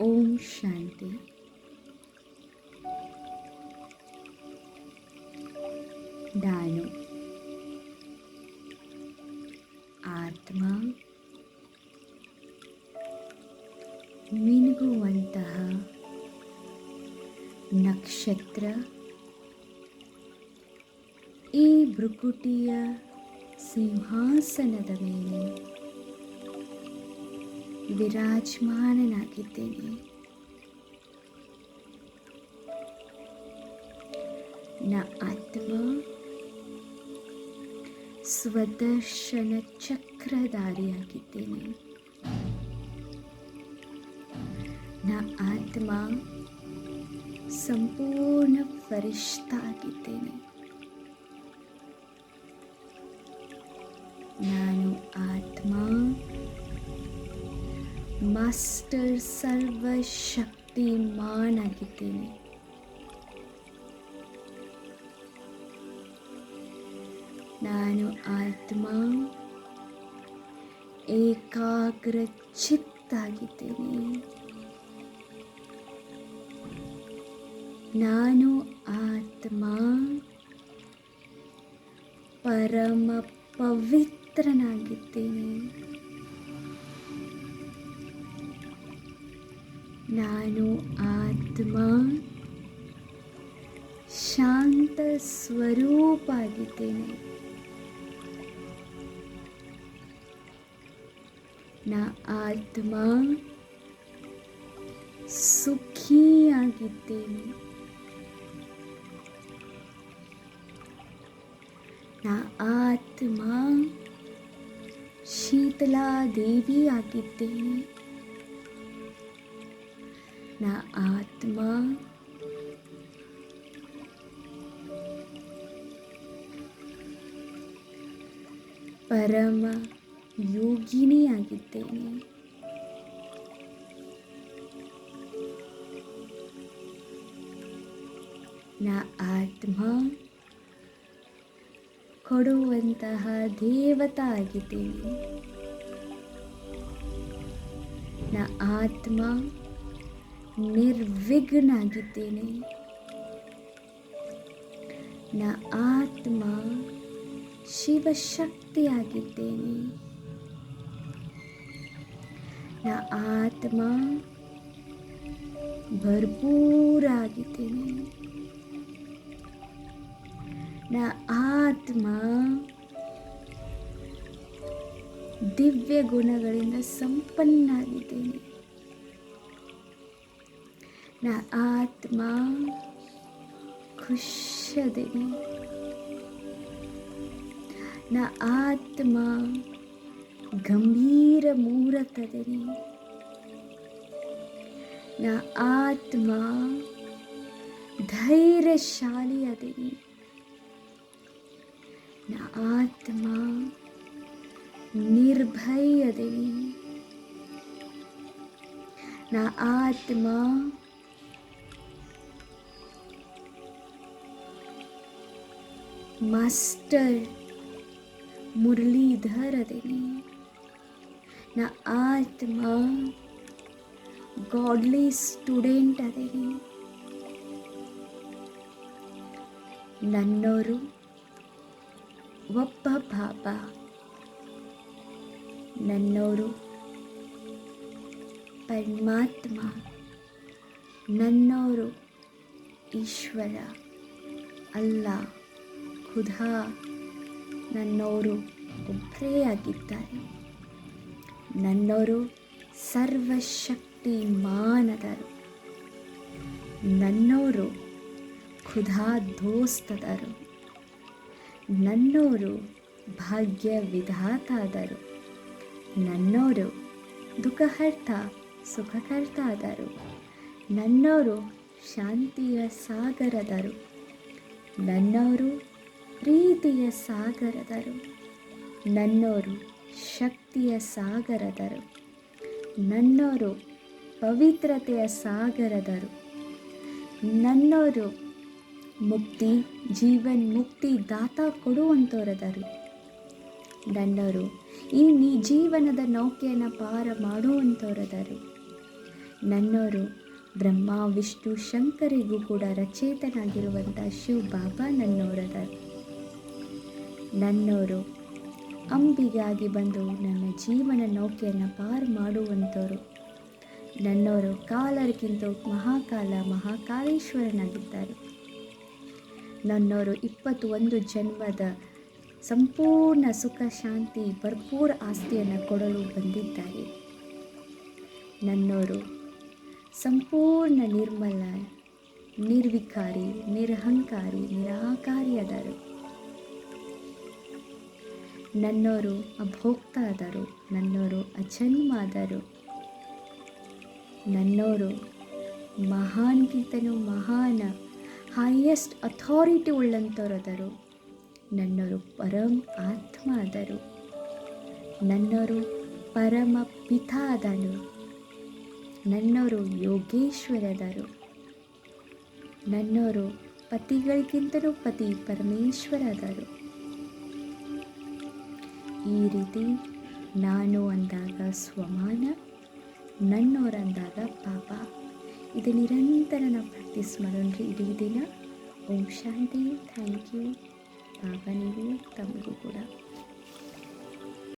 ಓಂ ಶಾಂತಿ. ನಾನು ಆತ್ಮ. ಮಿನುಗುವಂತಹ ನಕ್ಷತ್ರ. ಈ ಭ್ರುಕುಟಿಯ ಸಿಂಹಾಸನದ ಮೇಲೆ ವಿರಾಜಮಾನನಾಗಿದ್ದೇನೆ. ನ ಆತ್ಮ ಸ್ವದರ್ಶನ ಚಕ್ರಧಾರಿಯಾಗಿದ್ದೇನೆ ನ ಆತ್ಮ ಸಂಪೂರ್ಣ ಫರಿಷ್ಠ ಆಗಿದ್ದೇನೆ ನಾನು ಮಾಸ್ಟರ್ ಸರ್ವಶಕ್ತಿಮಾನ್ ಆಗಿದ್ದೀನಿ ನಾನು ಆತ್ಮ ಏಕಾಗ್ರ ನಾನು ಆತ್ಮ ಪರಮ ಪವಿತ್ರನಾಗಿದ್ದೇನೆ. ನಾನು ಆತ್ಮ. ಶಾಂತ ಸ್ವರೂಪ ಆಗಿದ್ದೇನೆ ನಾ ಆತ್ಮ. ಸುಖಿಯಾಗಿದ್ದೇನೆ. ನಾ ಆತ್ಮ. ಶೀತಲಾ ದೇವಿ ಆಗಿದ್ದೇನೆ ನಾ ಆತ್ಮ. ಪರಮ ಯೋಗಿನಿಯಾಗಿದ್ದೇನೆ ನಾ ಆತ್ಮ. ಕೊಡುವಂತಹ ದೇವತ ಆಗಿದ್ದೇನೆ. ನಾ ಆತ್ಮ. ನಿರ್ವಿಘ್ನಾಗಿದ್ದೇನೆ ನಾ ಆತ್ಮ ಶಿವಶಕ್ತಿಯಾಗಿದ್ದೇನೆ. ನಾ ಆತ್ಮ ಭರ್ಪೂರಾಗಿದ್ದೇನೆ. ನಾ ಆತ್ಮ ದಿವ್ಯ ಗುಣಗಳಿಂದ ಸಂಪನ್ನಾಗಿದ್ದೇನೆ. ನಾ ಆತ್ಮ ಖುಷದೇನೆ ನಾ ಆತ್ಮ ಗಂಭೀರ ಮೂರತದೇನೆ ನಾ ಆತ್ಮ ಧೈರ್ಯಶಾಲಿ ಅದೇನೆ ನಾ ಆತ್ಮ ನಿರ್ಭಯ ಅದೇನೆ ನಾ ಆತ್ಮ ಮಾಸ್ಟರ್ ಮುರಳೀಧರ್ ಅದೇನೆ ನಾ ಆತ್ಮ ಗಾಡ್ಲಿ ಸ್ಟೂಡೆಂಟ್ ಅದೇನೆ. ನನ್ನವರು ಒಬ್ಬ ಬಾಬಾ ನನ್ನೋರು ಪರಮಾತ್ಮ. ನನ್ನೋರು ಈಶ್ವರ ಅಲ್ಲ. ಖುದಾ ನನ್ನವರು ಒಬ್ಬರೇ ಆಗಿದ್ದಾರೆ ನನ್ನವರು ಸರ್ವಶಕ್ತಿ ಮಾನದರು ನನ್ನವರು ಖುದಾ ದೋಸ್ತದರು. ನನ್ನವರು ಭಾಗ್ಯ ವಿಧಾತಾದರು ನನ್ನವರು ದುಃಖಹರ್ತ ಸುಖಕರ್ತ ಆದರು ನನ್ನವರು ಶಾಂತಿಯ ಸಾಗರದರು. ನನ್ನವರು ಪ್ರೀತಿಯ ಸಾಗರದರು. ನನ್ನೋರು ಶಕ್ತಿಯ ಸಾಗರದರು. ನನ್ನೋರು ಪವಿತ್ರತೆಯ ಸಾಗರದರು. ನನ್ನೋರು ಮುಕ್ತಿ, ಜೀವನ್ ಮುಕ್ತಿ, ದಾತ ಕೊಡುವಂಥವರದರು ನನ್ನೋರು ಈ ನೀ ಜೀವನದ ನೌಕೆಯನ್ನು ಪಾರ ಮಾಡುವಂಥವರದರು ನನ್ನೋರು ಬ್ರಹ್ಮ, ವಿಷ್ಣು, ಶಂಕರಿಗೂ ಕೂಡ ರಚೇತನಾಗಿರುವಂಥ ಶಿವ ಬಾಬಾ ನನ್ನವರದ ನನ್ನವರು ಅಂಬಿಗಾಗಿ ಬಂದು ನನ್ನ ಜೀವನ ನೌಕೆಯನ್ನು ಪಾರು ಮಾಡುವಂಥವರು ನನ್ನವರು ಕಾಲರಿಗಿಂತ ಮಹಾಕಾಲ ಮಹಾಕಾಲೇಶ್ವರನಾಗಿದ್ದಾರೆ. ನನ್ನವರು ಇಪ್ಪತ್ತು ಒಂದು ಜನ್ಮದ ಸಂಪೂರ್ಣ ಸುಖ, ಶಾಂತಿ, ಭರ್ಪೂರ ಆಸ್ತಿಯನ್ನು ಕೊಡಲು ಬಂದಿದ್ದಾರೆ. ನನ್ನವರು ಸಂಪೂರ್ಣ ನಿರ್ಮಲ, ನಿರ್ವಿಕಾರಿ, ನಿರಹಂಕಾರಿ, ನಿರಾಕಾರಿಯಾದರು. ನನ್ನವರು ಅಭೋಕ್ತಾದರು, ನನ್ನೋರು ಅಜನ್ಮಾದರು ನನ್ನೋರು ಮಹಾನ್ಗಿಂತನೂ ಮಹಾನ್ ಹೈಯೆಸ್ಟ್ ಅಥಾರಿಟಿ ಉಳ್ಳಂಥವರದರು ನನ್ನೋರು ಪರಮ ಆತ್ಮ ಆದರು ನನ್ನೋರು ಪರಮ ಪಿತಾ ಆದನು ಯೋಗೇಶ್ವರ ಯೋಗೇಶ್ವರದರು. ನನ್ನೋರು ಪತಿಗಳಿಗಿಂತಲೂ ಪತಿ ಪರಮೇಶ್ವರದರು. ಈ ರೀತಿ ನಾನು ಅಂದಾಗ ಸ್ವಮಾನ ನನ್ನೋರಂದಾಗ ಪಾಪ. ಇದು ನಿರಂತರ ನಾವು ಪ್ರಾಕ್ಟೀಸ್ ಮಾಡೋಣ್ರಿ ಇಡೀ ದಿನ ಓಂ ಶಾಂತಿ. Thank you. ಪಾಪ ನೀವು, ತಮಗೂ ಕೂಡ.